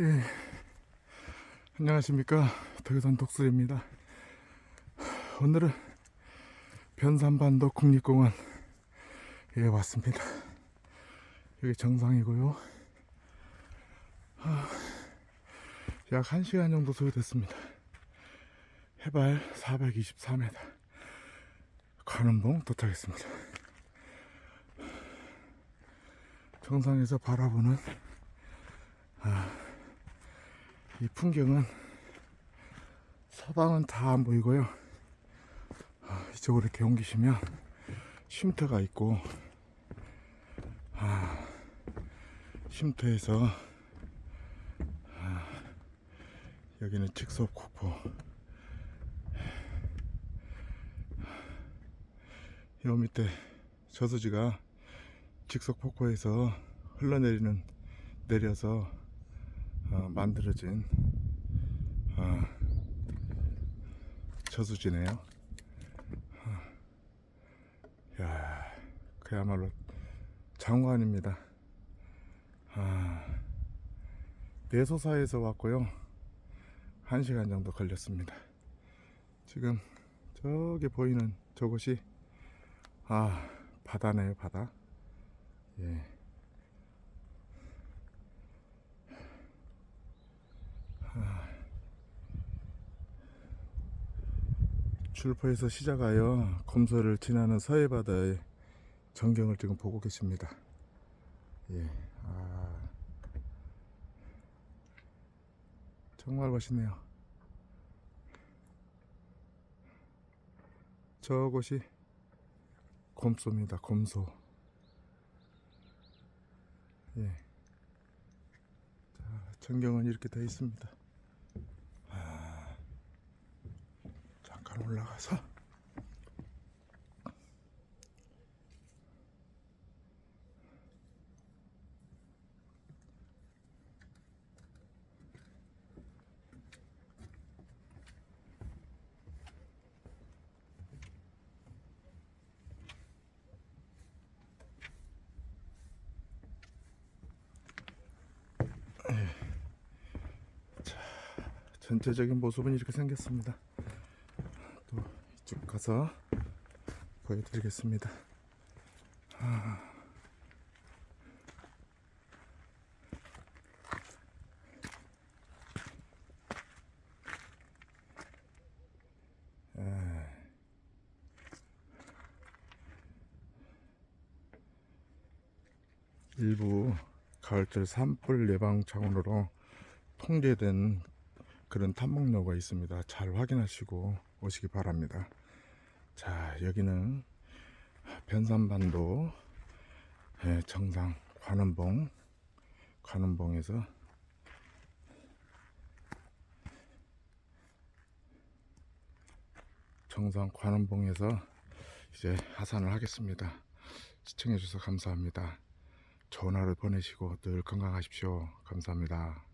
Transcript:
예. 안녕하십니까. 덕유산 독수리입니다. 오늘은 변산반도 국립공원에 왔습니다. 여기 정상이고요. 아, 약 1시간 정도 소요됐습니다. 해발 424m. 관음봉 도착했습니다. 정상에서 바라보는 이 풍경은 서방은 다 안 보이고요. 아, 이쪽으로 이렇게 옮기시면 쉼터가 있고, 아, 쉼터에서 아, 여기는 직섭 폭포. 요 밑에 저수지가 직석 폭포에서 흘러내리는 내려서 어, 만들어진 어, 저수지네요. 어, 야, 그야말로 장관입니다. 아, 내소사에서 왔고요. 한 시간 정도 걸렸습니다. 지금 저기 보이는 저곳이 아 바다네요 바다. 예. 출포에서 시작하여 검소를 지나는 서해 바다의 전경을 지금 보고 계십니다. 예, 아, 정말 멋있네요. 저곳이 곰소입니다. 곰소. 예. 자, 전경은 이렇게 되어 있습니다. 잠깐 올라가서 전체적인 모습은 이렇게 생겼습니다. 가서 보여드리겠습니다. 아. 아. 일부 가을철 산불 예방 차원으로 통제된 그런 탐목로가 있습니다. 잘 확인하시고 오시기 바랍니다. 자, 여기는 변산반도 예, 정상 관음봉 관음봉에서 정상 관음봉에서 이제 하산을 하겠습니다. 시청해 주셔서 감사합니다. 하루 보내시고 늘 건강하십시오. 감사합니다.